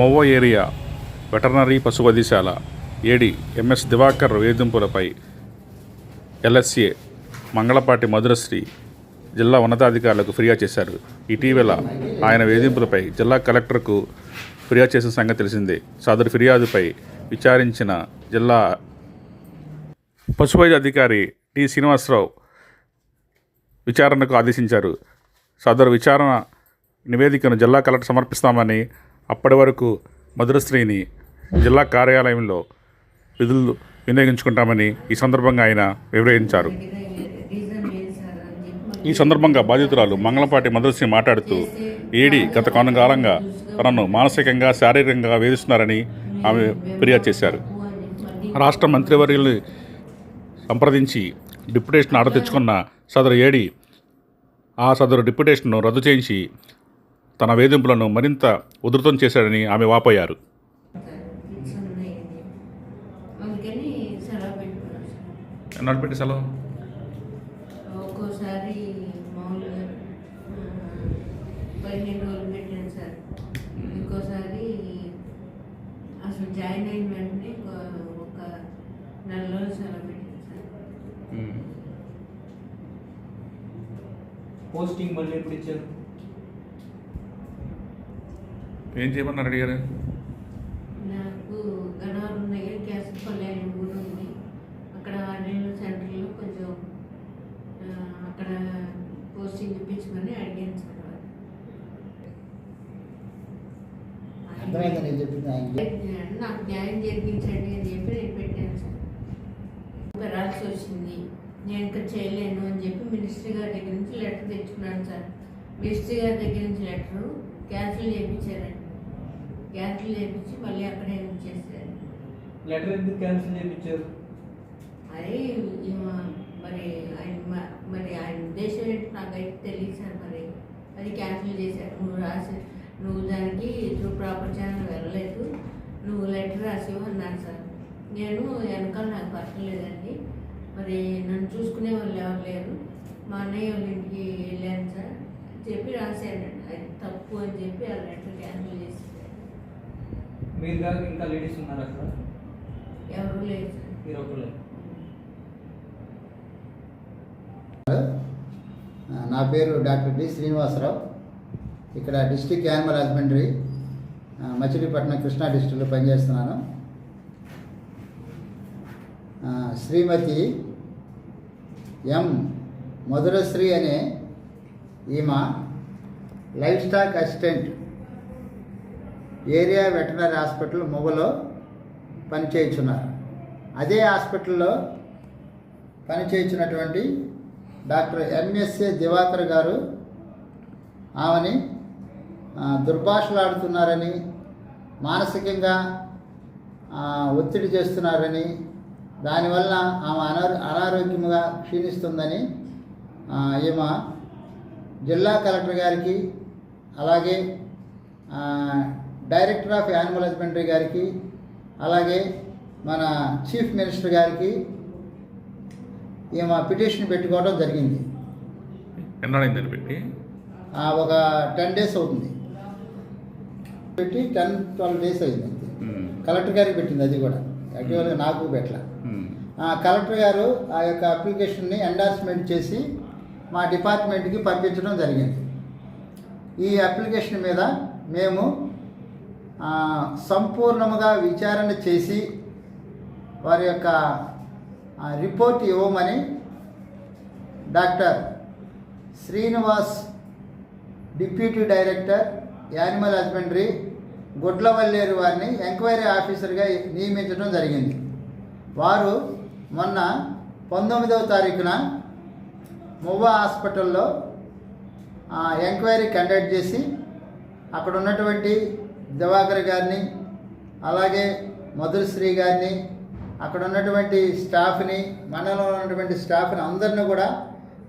Movva area veterinary పశు వైద్యశాల AD MS Diwakar వేధింపులపై ఎల్ఎస్ఏ మంగళపాటి మధురశ్రీ జిల్లా ఉన్నతాధికారులకు ఫిర్యాదు చేశారు. ఇటీవల ఆయన వేధింపులపై జిల్లా కలెక్టర్కు ఫిర్యాదు చేసిన సంగతి తెలిసిందే. సదరు ఫిర్యాదుపై విచారించిన జిల్లా పశువైద్య అధికారి టి శ్రీనివాసరావు విచారణకు ఆదేశించారు. సదరు విచారణ నివేదికను జిల్లా కలెక్టర్ సమర్పిస్తామని అప్పటి వరకు మధురశ్రీని జిల్లా కార్యాలయంలో విధులు వినియోగించుకుంటామని ఈ సందర్భంగా ఆయన వివరించారు. ఈ సందర్భంగా బాధితురాలు మంగళపాటి మధురశ్రీ మాట్లాడుతూ ఏడి గత కొంతకాలంగా తనను మానసికంగా శారీరకంగా వేధిస్తున్నారని ఆమె ఫిర్యాదు చేశారు. రాష్ట్ర మంత్రివర్యుల్ని సంప్రదించి డిప్యుటేషన్ ఆడ తెచ్చుకున్న సదరు ఏడి ఆ సదరు డిప్యుటేషన్ను రద్దు చేయించి తన వేధింపులను మరింత ఉధృతం చేశాడని ఆమె వాపోయారు. సెలవు ఒక్కోసారి మామూలుగా ఆ, పదిహేను రోజులు పెట్టాను సార్. ఇంకోసారి అసలు జాయిన్ అయిన వెంటనే ఒక- ఒక నెల రోజులు సెలవు పెట్టాను సార్. పోస్టింగ్ మళ్ళీ ఎప్పుడు ఇచ్చారు? ఏం చేయమన్నారు అడిగారు? నాకు ఊరు ఉంది. అక్కడ సెంటర్లో కొంచెం అక్కడ పోస్టింగ్ ఇప్పించమని అడిగాను సార్ నాకు న్యాయం జరిగించండి అని చెప్పి నేను పెట్టాను సార్. పెరాల్సి వచ్చింది. నేను ఇంకా చేయలేను అని చెప్పి మినిస్ట్రీ గారి దగ్గర నుంచి లెటర్ తెచ్చుకున్నాను సార్. మినిస్ట్రీ గారి దగ్గర నుంచి లెటర్ క్యాన్సిల్ చేయించారండి క్యాన్సిల్ చేయించి మళ్ళీ అక్కడే ఉంచేసారు లెటర్ ఎందుకు క్యాన్సిల్ చేయించారు అదే మరి ఆయన మ- మరి ఆయన ఉద్దేశం ఏంటి నాకైతే తెలియదు సార్ మరి. అది క్యాన్సిల్ చేశారు. నువ్వు రాసి నువ్వు దానికి త్రూ ప్రాపర్ ఛానల్ వెళ్ళలేదు. నువ్వు లెటర్ రాసివు అన్నాను సార్. నేను వెనకాల నాకు పట్టలేదండి మరి నన్ను చూసుకునే వాళ్ళు ఎవరు లేరు. మా అన్నయ్య వాళ్ళ ఇంటికి వెళ్ళాను సార్. చెప్పి రాశానండి అది తప్పు అని చెప్పి ఆ లెటర్ క్యాన్సిల్ చేసేసారు మీరు కాక ఇంకా లేడీస్ ఉన్నారు అక్కడ ఎవరు లేదు సార్. మీరు ఒకళ్ళే నా పేరు డాక్టర్ డి శ్రీనివాసరావు. ఇక్కడ district animal husbandry Machilipatnam Krishna డిస్టిక్లో పనిచేస్తున్నాను. ఆ, శ్రీమతి ఎం మధురశ్రీ అనే ఈమె livestock assistant area veterinary hospital మొగలో పనిచేయుచున్నారు. అదే హాస్పిటల్లో పనిచేయించినటువంటి డాక్టర్ ఎంఎస్ఏ దివాకర్ గారు ఆమెని దుర్భాషలాడుతున్నారని మానసికంగా ఒత్తిడి చేస్తున్నారని దానివల్ల ఆమె అనారో అనారోగ్యంగా క్షీణిస్తుందని ఈమె జిల్లా కలెక్టర్ గారికి అలాగే డైరెక్టర్ ఆఫ్ యానిమల్ హస్బెండరీ గారికి అలాగే మన చీఫ్ మినిస్టర్ గారికి ఈమె పిటిషన్ పెట్టుకోవడం జరిగింది. ఎన్నాడైందని పెట్టి? ఒక టెన్ డేస్ అవుతుంది. పెట్టి టెన్ ట్వెల్వ్ డేస్ అయింది కలెక్టర్ గారికి పెట్టింది అది కూడా. యాక్చువల్గా నాకు పెట్టలే. ఆ, కలెక్టర్ గారు ఆ యొక్క అప్లికేషన్ని ఎండార్స్మెంట్ చేసి మా డిపార్ట్మెంట్కి పంపించడం జరిగింది. ఈ అప్లికేషన్ మీద మేము సంపూర్ణముగా విచారణ చేసి వారి యొక్క రిపోర్ట్ ఇవ్వమని doctor Srinivas deputy director animal husbandry Gudlavalleru వారిని ఎంక్వైరీ ఆఫీసర్గా నియమించడం జరిగింది. వారు మొన్న పంతొమ్మిదవ తారీఖున మువ్వా హాస్పిటల్లో ఎంక్వైరీ కండక్ట్ చేసి అక్కడ ఉన్నటువంటి దివాకర్ గారిని అలాగే మధురశ్రీ గారిని అక్కడ ఉన్నటువంటి స్టాఫ్ని మండలంలో ఉన్నటువంటి స్టాఫ్ని అందరిని కూడా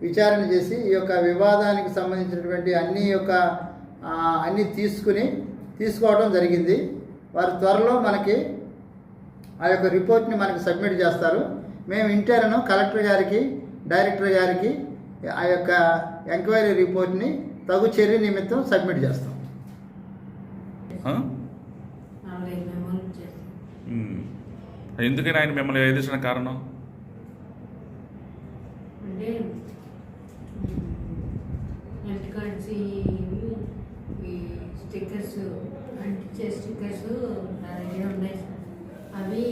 విచారణ చేసి ఈ యొక్క వివాదానికి సంబంధించినటువంటి అన్ని యొక్క అన్నీ తీసుకుని తీసుకోవడం జరిగింది. వారు త్వరలో మనకి ఆ యొక్క రిపోర్ట్ని మనకి సబ్మిట్ చేస్తారు. మేము ఇంటర్ను కలెక్టర్ గారికి డైరెక్టర్ గారికి ఆ యొక్క ఎంక్వైరీ రిపోర్ట్ని తగు చర్య నిమిత్తం సబ్మిట్ చేస్తాం. ఎందుకని ఆయన మిమ్మల్ని వేధించిన కారణం? స్టిక్కర్స్ అంటించే స్టిక్కర్స్ అవి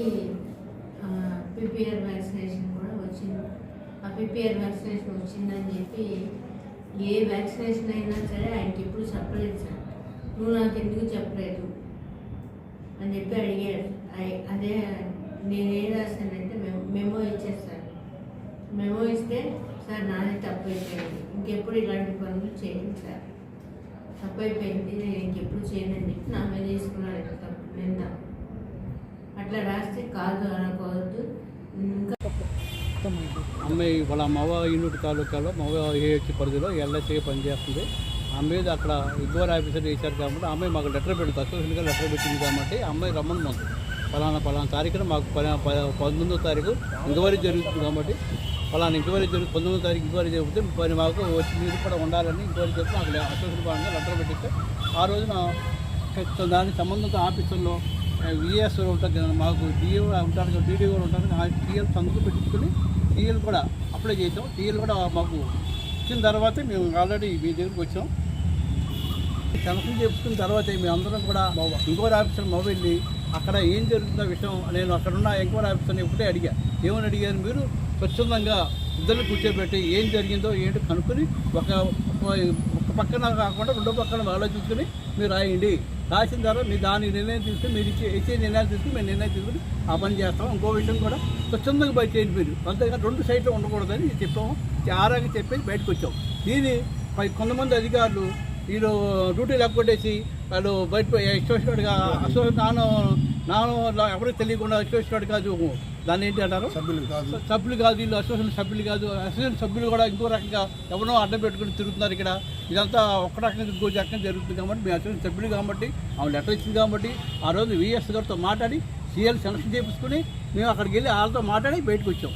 పిపిఆర్ వ్యాక్సినేషన్ కూడా వచ్చింది. ఆ పిపిఆర్ వ్యాక్సినేషన్ వచ్చిందని చెప్పి ఏ వ్యాక్సినేషన్ అయినా సరే ఆయనకి ఇప్పుడు చెప్పలేదు సార్. నువ్వు నాకు ఎందుకు చెప్పలేదు? అని చెప్పి అడిగాడు. అదే నేను ఏం రాశానంటే మెమో మెమో ఇచ్చేస్తాను. మెమో ఇస్తే సార్ నాది తప్పు అయిపోయింది ఇంకెప్పుడు ఇలాంటి పనులు చేయండి సార్. తప్పు అయిపోయింది నేను ఇంకెప్పుడు అని చెప్పి నా మీద తీసుకున్నాడు తప్పు నిన్న అట్లా రాస్తే కాదు అనుకోవద్దు ఇంకా అమ్మాయి వాళ్ళ మవ యూనిట్ తాలూకాలో మవ ఏహెచ్ పరిధిలో ఎల్ఐసీ పనిచేస్తుంది. ఆ మీద అక్కడ ఇద్దరు ఆఫీసర్ చేశారు కాబట్టి అమ్మాయి మాకు లెటర్ పెడుతుంది అసోసియేషన్గా లెటర్ పెట్టింది కాబట్టి అమ్మాయి రమ్మని మాకు. ఫలానా ఫలానా తారీఖున మాకు పంతొమ్మిదో తారీఖు ఎంక్వైరీ జరుగుతుంది కాబట్టి ఫలానా ఎంక్వైరీ జరుగు పంతొమ్మిదో తారీఖు ఎంక్వైరీ జరిగితే మరి మాకు వచ్చి మీరు కూడా ఉండాలని ఎంక్వైరీ చేస్తే అక్కడ అసోసియేషన్ పరంగా లెటర్ పెట్టిస్తే ఆ రోజున దానికి సంబంధిత ఆఫీసుల్లో విఎస్ ఉంటారు కదా మాకు డిఓ ఉంటారు కదా డీడీ కూడా ఉంటారు ఆ టీఎల్ సందుకు పెట్టించుకొని టీఎల్ కూడా అప్లై చేసాం టీఎల్ కూడా మాకు వచ్చిన తర్వాతే మేము ఆల్రెడీ మీ దగ్గరికి వచ్చాం. కనెక్షన్ చెప్పుకున్న తర్వాతే మేము అందరం కూడా ఇంకోటి ఆఫీసర్ మొబైల్ని అక్కడ ఏం జరుగుతుందో విషయం నేను అక్కడ ఉన్న ఎంక్వైరీ ఆఫీసర్ని ఇప్పుడే అడిగా. ఏమని అడిగాను మీరు? స్వచ్ఛందంగా ఇద్దరిని కూర్చోబెట్టి ఏం జరిగిందో ఏంటో కనుక్కొని ఒక ఒక పక్కన కాకుండా రెండో పక్కన ఆలోచించుకుని మీరు రాయండి. రాసిన తర్వాత మీ దాని నిర్ణయం తీసుకుని మీరు ఇచ్చే ఇచ్చే నిర్ణయాలు తీసుకుని మేము నిర్ణయం తీసుకుని ఆ పని చేస్తాం. ఇంకో విషయం కూడా స్వచ్ఛందంగా బయట చేయండి మీరు. అంతేకాదు రెండు సైట్లు ఉండకూడదని చెప్పాము. ఆరాగా చెప్పేసి బయటకు వచ్చాం. దీని పై కొంతమంది అధికారులు వీళ్ళు డ్యూటీ లేకపోతేసి వాళ్ళు బయట ఎక్స్టోషన్గా అసో నాను నాను ఎవరికి తెలియకుండా ఎక్స్టోషన్ కాదు దాన్ని ఏంటి అంటారు? సభ్యులు కాదు. సభ్యులు కాదు వీళ్ళు అసోసియేషన్ సభ్యులు కాదు. అసోసియేషన్ సభ్యులు కూడా ఇంకో రకంగా ఎవరో అడ్డం పెట్టుకుని తిరుగుతున్నారు ఇక్కడ. ఇదంతా ఒక రకంగా ఇంకో రకంగా జరుగుతుంది కాబట్టి మేము అసోసియేషన్ సభ్యులు కాబట్టి ఆమె లెటర్ ఇచ్చింది కాబట్టి ఆ రోజు విఎస్ గారితో మాట్లాడి సీఎల్ సెలక్షన్ చేపించుకుని మేము అక్కడికి వెళ్ళి వాళ్ళతో మాట్లాడి బయటకు వచ్చాం.